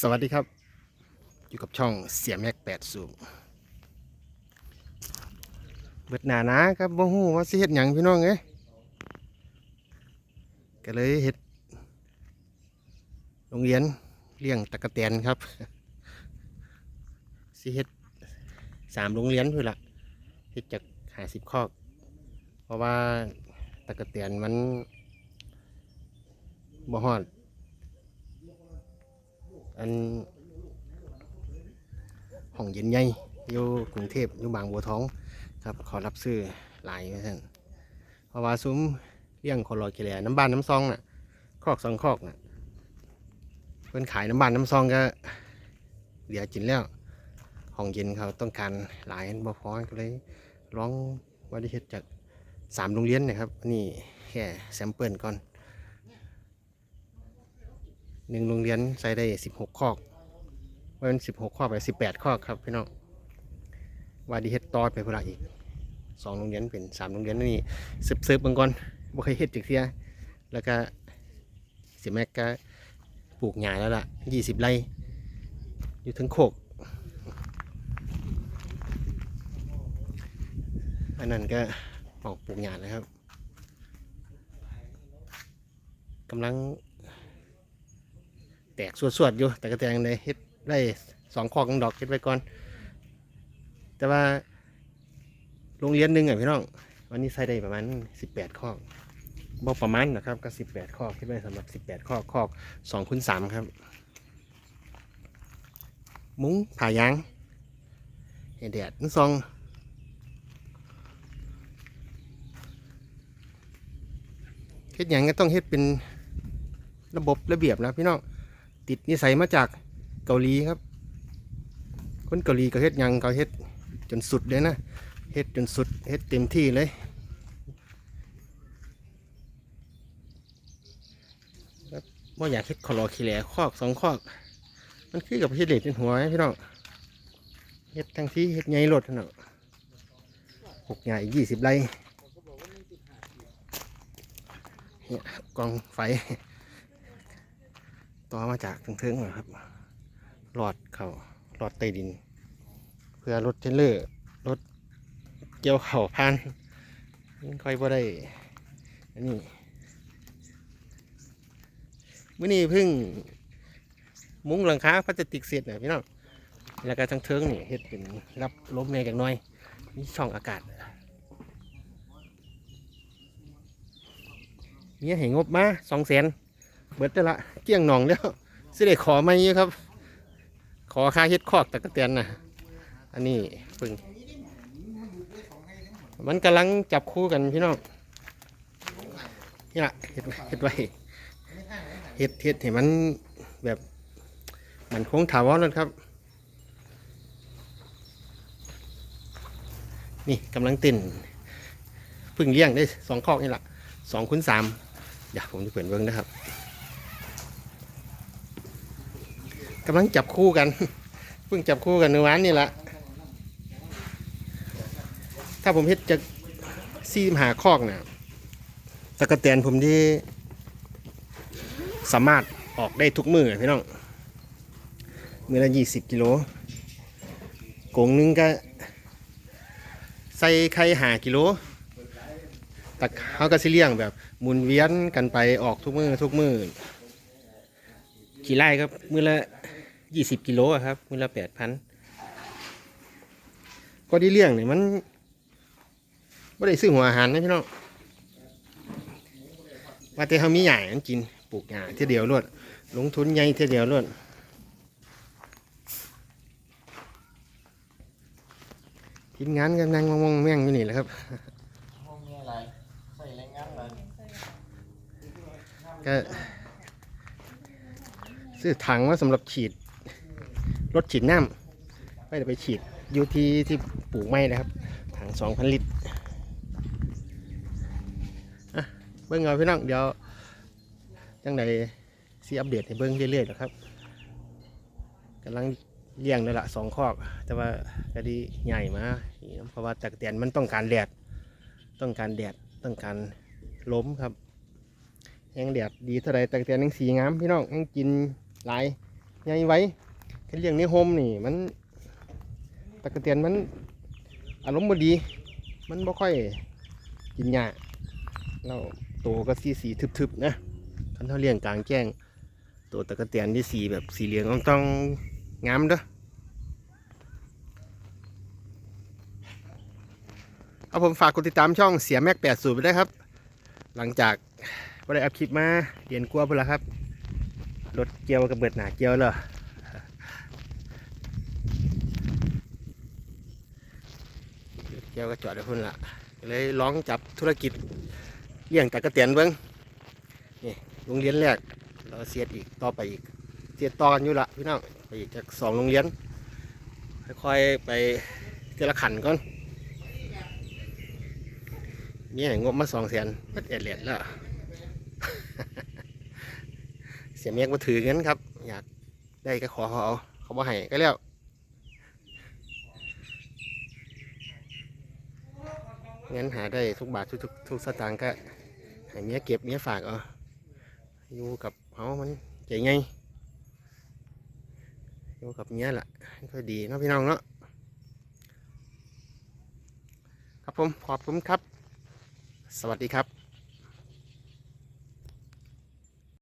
สวัสดีครับ อยู่กับช่องเสียแม็กแปดสูงเบิดหนาหนะครับบ่ฮู้ว่าสิเฮ็ดหยังพี่น้องเอ้ยก็เลยเฮ็ดโรงเรียนเลี้ยงตะกะแตนครับสิเฮ็ดสามโรงเรียนพุ่นละเฮ็ดจากหาสิบคอก เพราะว่าตะกะแตนมันบ่ฮอด อันห้องเย็นใหญ่อยู่กรุงเทพอยู่บางบัวทองครับขอรับซื้อหลายท่านเพราะว่าซุ้มเลี้ยงคนรอกิเลน้ำบานน้ำซองน่ะคอกสองคอกน่ะเพิ่นขายน้ำบานน้ำซองก็เหลือกินแล้วห้องเย็นเขาต้องการหลายบ่พอก็เลยร้องว่าได้เฮ็ดจากสามโรงเรียนนะครับนนี่แค่แซมเปิลก่อน หนึ่งโรงเรียนใส่ได้สิบหกคอกว่าเป็นสิบหกคอกไปสิบแปดคอกครับพี่น้องว่าดีเฮ็ดต่อไปเพื่ออีกสองโรงเรียนเป็นสามโรงเรียนนี่ซึบซึบๆบางก่อนบ่เคยเฮ็ดจักเทียแล้วก็สียแม็กก็ปลูกหญ้าแล้วล่ะยี่สิบไร่อยู่ถึงโคกอันนั้นก็ออกปลูกหญ้าแล้วครับกำลัง แตกสวดๆอยู่แต่ก็แตงได้เฮ็ดได้สองคอกของดอกเฮ็ดไว้ก่อน แต่ว่าโรงเรียนหนึ่งอะพี่น้อง วันนี้ใส่ได้ประมาณสิบแปดคอกบอกประมาณนะครับก็สิบแปดคอกเฮ็ดไว้สำหรับสิบแปดคอกคอกสองคูณสามครับ มุ้งผ่ายางให้แดดมันซองเฮ็ดหยังก็ต้องเฮ็ดเป็นระบบระเบียบนะพี่น้อง ติดนิสัยมาจากเกาหลีครับ คนเกาหลีก็เฮ็ดยังก็เฮ็ดจนสุดเลยนะเฮ็ดจนสุดเฮ็ดเต็มที่เลยครับว่าอยากเฮ็ดคอรอขี้แหล่คอกสองคอก มันคือกับเฮ็ดเหล็กเป็นหัวนะพี่น้องเฮ็ดทั้งที่เฮ็ดใหญ่รถนั่นน่ะหกใหญ่ยี่สิบไร่เนี่ยกองไฟ ต่อมาจากถึงเทิงๆนะครับหลอดเขาหลอดใต้ดิน เพื่อรถเทรลเลอร์รถเกี่ยวเข่าพันค่อยบ่ได้อันนี้มื่อนี้เพิ่งมุ้งหลังคาพลาสติกเสร็จนะพี่น้องแล้วก็ทั้งเทิงนี่เฮ็ดเป็นรับลมแม่จากน้อยมีช่องอากาศเนี่ยให้งบมาสองแสน เบิดได้ละเกี้ยงหนองแล้วสิได้ขอมาอยู่ครับ ขอค่าเฮ็ดคอกตะกะเตียนนะอันนี้พิ่งมันกำลังจับคู่กันพี่น้องนี่ละเฮ็ดเฮ็ดไว้เฮ็ดเฮ็ดให้มันแบบมันคงถาวรนั่นครับ นี่กำลังเต้นพึ่งเลี้ยงได้สองคอกนี่ละสองคูณสามเดี๋ยวผมจะเปิดเบิ้งนะครับ กำลังจับคู่กัน เพิ่งจับคู่กันในวันนี่แหละถ้าผมเฮ็ดจะซีมหาคอกเนี่ยตะกะแตนผมที่สามารถออกได้ทุกมือพี่น้องมือละยี่สิบกิโลกงนึงก็ใส่ไข่หากิโลแต่เขาก็สิเลี้ยงแบบหมุนเวียนกันไปออกทุกมือทุกมือ ขี่ไล่ครับ มือละยี่สิบกิโลอะครับ มือละแปดพันก็ได้เลี้ยงเนี่ยมันไม่ได้ซื้อหัวอาหารนะพี่น้องว่าแต่เขามีใหญ่มันกินปลูกหญ้าเท่าเดียวรวดลงทุนใหญ่เท่าเดียวรวดทีมงานกำลังมองๆแม่งอยู่นี่แหละครับห้องนี้อะไรใส่แรงงานอะไรก็ ซื้อถังมาสำหรับฉีดรถฉีดน้ำไม่ได้ไปฉีดอยู่ที่ที่ปลูกไม้นะครับ ถังสองพันลิตรอะเบิ้งเอาพี่น้องเดี๋ยวจังใดซีอัปเดตให้เบิ้งเรื่อยๆนะครับกำลังเลี้ยงนั่นแหละสองคอก แต่ว่าก็ดีใหญ่มาเพราะว่าตะกะเตียนมันต้องการแดด ต้องการแดดต้องการล้มครับแห้งแดดดีเท่าไรแต่เตียนยังสีงามพี่น้องแหงกิน หลายใหญ่ไว้คันเลี้ยงในโฮมนี่มันตะกะเตียนมันอารมณ์บ่ดี มันบ่ค่อยกินหญ้าแล้วโตก็สีสีทึบๆนะคันเขาเลี้ยงกลางแจ้ง ตัวตะกะเตียนที่สีแบบสีเหลืองต้องงามเด้อเอาผมฝากกดติดตามช่องเสียแม็กแปดสูตรไปได้ครับ หลังจากไ่ได้อัพคลิปมาเรียนกลัวพุ่นละครับ รถเกียวกับเบิดหนาเกียวเลยเกียวก็จอดไว้พุ่นละเลยลองจับธุรกิจเลี้ยงตะกะเตียนเบิ้งนี่โรงเรียนแรกเราเสียดอีกต่อไปอีก เสียดต่อกันอยู่ละพี่น้องไปอีกจากสองโรงเรียนค่อยๆไปเจละขันก่อนนี่งบมาสองแสนเอ็ดเอ็ดเหรียญแล้ว เสียเมียกมาถือเงินครับ อยากได้ก็ขอเขาเอาเขาบ่ให้ก็แล้วเงินหาได้ทุกบาททุกทุกทุกสตางค์ก็ให้เมียเก็บเมียฝากเอาอยู่กับเขามันใจไงอยู่กับเมียล่ะก็ดีเนาะพี่น้องเนาะครับผมขอบคุณครับ สวัสดีครับ